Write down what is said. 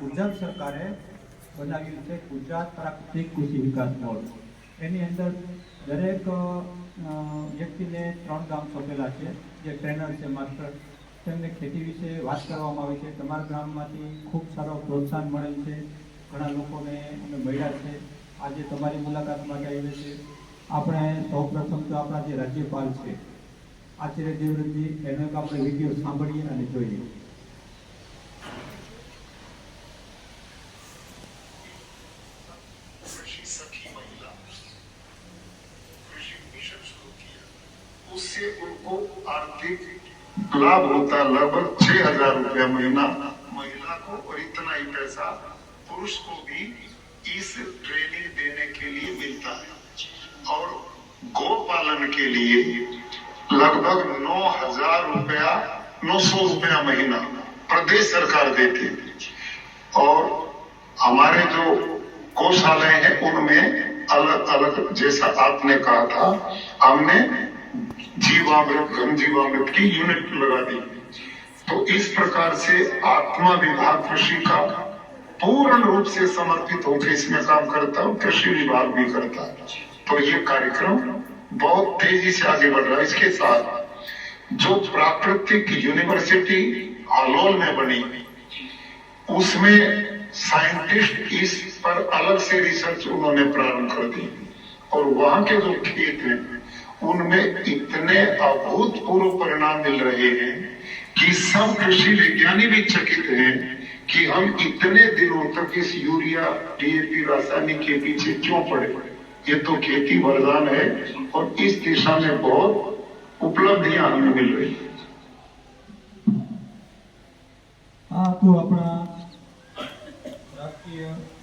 ગુજરાત સરકારે બનાવ્યું છે ગુજરાત પ્રાકૃતિક કૃષિ વિકાસ બોર્ડ. એની અંદર દરેક વ્યક્તિને ત્રણ ગામ સોંપેલા છે. જે ટ્રેનર છે, માસ્ટર. તેમને ખેતી વિશે વાત કરવામાં આવી છે. તમારા ગામમાંથી ખૂબ સારો પ્રોત્સાહન મળેલ છે. ઘણા લોકોને અમે મળ્યા છે. આજે તમારી મુલાકાત માટે આવ્યા છે આપણે સૌપ્રથમ તો આપણા જે રાજ્યપાલ છે, આચાર્ય દેવવ્રતજી, એનો એક આપણે વીડિયો સાંભળીએ અને જોઈએ. उससे उनको आर्थिक लाभ होता लगभग छह हज़ार रुपया महीना। महिला को और इतना ही पैसा पुरुष को भी इस ट्रेनिंग देने के लिए मिलता है। और गौ पालन के लिए लगभग नौ हज़ार रुपया, नौ सौ रुपया महीना प्रदेश सरकार देती है। और हमारे जो गौशालाएँ हैं, उनमें अलग अलग जैसा आपने कहा था, हमने जीवामृत, घन जीवामृत की यूनिट लगा दी। तो इस प्रकार से आत्मा विभाग कृषि का पूर्ण रूप से समर्पित होकर इसमें काम करता है कृषि विभाग भी करता तो ये कार्यक्रम बहुत तेज़ी से आगे बढ़ रहा है। इसके साथ जो प्राकृतिक यूनिवर्सिटी हलोल में बनी, उसमें साइंटिस्ट इस पर अलग से रिसर्च उन्होंने प्रारंभ कर दी और वहां के जो खेत हैं उनमें इतने अभूतपूर्व परिणाम मिल रहे हैं कि सब कृषि विज्ञानी भी चकित हैं कि हम इतने दिनों तक इस यूरिया डीएपी रासायनिक के पीछे क्यों पड़े ये तो खेती वरदान है और इस दिशा में बहुत उपलब्धियां हमें मिल रही है આ હતું આપણા you.